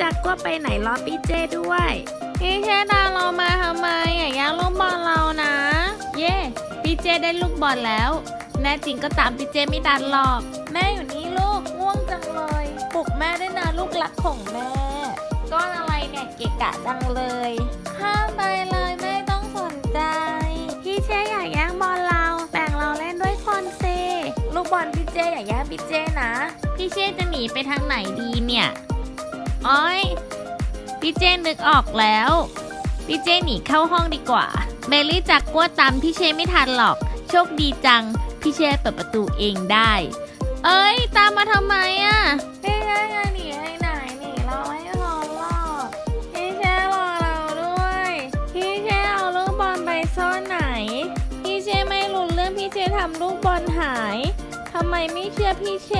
จากกัวไปไหนรอพี่เจด้วย พี่เชดาเรามาทำไมอย่าแย่งลูกบอลเรานะ เย่พี่เจได้ลูกบอลแล้ว แน่จริงก็ตามพี่เจไม่ดันหรอก แม่อยู่นี่ลูกง่วงจังเลยปลุกแม่ด้วยนะลูกรักของแม่ก้อนอะไรเนี่ยเกะกะจังเลยห้ามไปเลยไม่ต้องสนใจ พี่เจอยากแย่งบอลเราแบ่งเราเล่นด้วยคนเซลูกบอลพี่เจอย่าแย่งพี่เจนะ พี่เจจะหนีไปทางไหนดีเนี่ย อ้อยพี่เจนนึกออกแล้ว พี่เจนหนีเข้าห้องดีกว่าเมลี่จากกลัวตามพี่เชไม่ทันหรอก โชคดีจัง พี่เชเปิดประตูเองได้ เอ้ย ตามมาทำไมอะพี่เชจะหนีไปไหนหนีเราไม่พ้นหรอกพี่เชรอเราด้วย พี่เชเอาลูกบอลไปซ่อนไหน พี่เชไม่รู้เรื่องพี่เชทำลูกบอลหายทำไมไม่เชื่อพี่เช